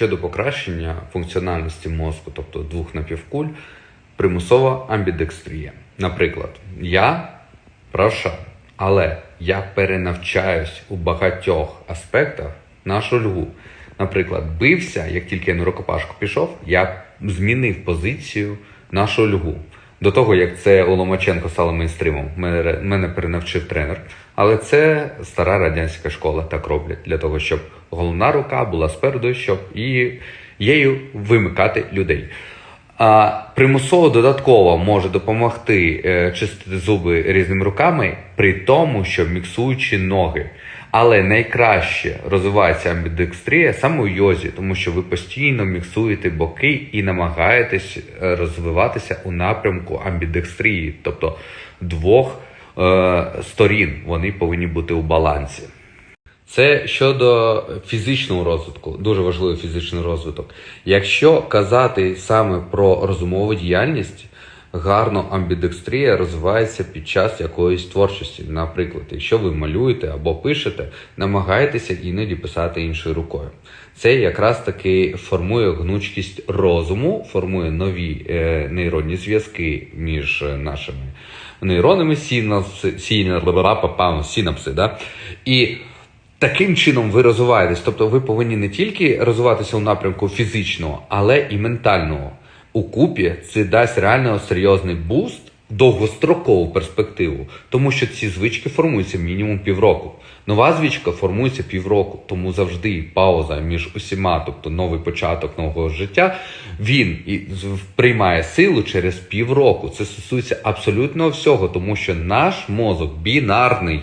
щодо покращення функціональності мозку, тобто двох напівкуль, примусова амбідекстрія. Наприклад, я правша, але я перенавчаюсь у багатьох аспектах нашу льгу. Наприклад, бився, як тільки я на рукопашку пішов, я змінив позицію нашу шульгу. До того, як це у Ломаченко стало мейнстримом, мене, мене перенавчив тренер. Але це стара радянська школа так роблять для того, щоб головна рука була спереду, щоб і її вимикати людей. А примусово додатково може допомогти е, чистити зуби різними руками, при тому, що міксуючи ноги. Але найкраще розвивається амбідекстрія саме у йозі, тому що ви постійно міксуєте боки і намагаєтесь е, розвиватися у напрямку амбідекстрії, тобто двох е, сторін вони повинні бути у балансі. Це щодо фізичного розвитку, дуже важливий фізичний розвиток. Якщо казати саме про розумову діяльність, гарно амбідекстрія розвивається під час якоїсь творчості. Наприклад, якщо ви малюєте або пишете, намагайтеся іноді писати іншою рукою. Це якраз таки формує гнучкість розуму, формує нові е, нейронні зв'язки між е, нашими нейронами, синапси, синапси, да? і Таким чином ви розвиваєтесь, тобто ви повинні не тільки розвиватися у напрямку фізичного, але і ментального. У купі це дасть реально серйозний буст довгострокову перспективу, тому що ці звички формуються мінімум півроку. Нова звичка формується півроку, тому завжди пауза між усіма, тобто новий початок нового життя, він і приймає силу через півроку. Це стосується абсолютно всього, тому що наш мозок бінарний.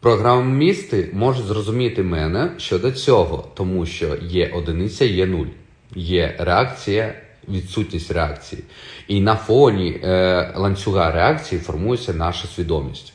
Програмісти можуть зрозуміти мене щодо цього, тому що є одиниця, є нуль, є реакція, відсутність реакції. І на фоні е, ланцюга реакції формується наша свідомість.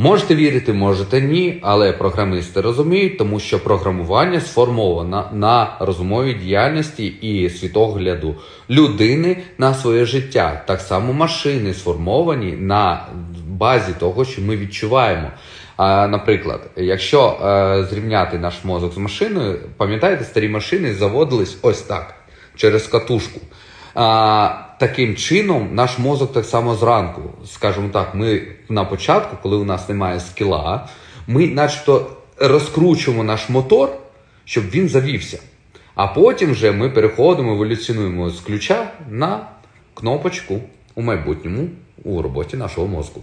Можете вірити, можете ні, але програмісти розуміють, тому що програмування сформовано на розумовій діяльності і світогляду людини на своє життя. Так само машини сформовані на базі того, що ми відчуваємо. Наприклад, якщо е, зрівняти наш мозок з машиною, пам'ятаєте, старі машини заводились ось так через катушку. А, таким чином, наш мозок так само зранку, скажімо так, ми на початку, коли у нас немає скіла, ми начебто розкручуємо наш мотор, щоб він завівся. А потім вже ми переходимо, еволюціонуємо з ключа на кнопочку у майбутньому у роботі нашого мозку.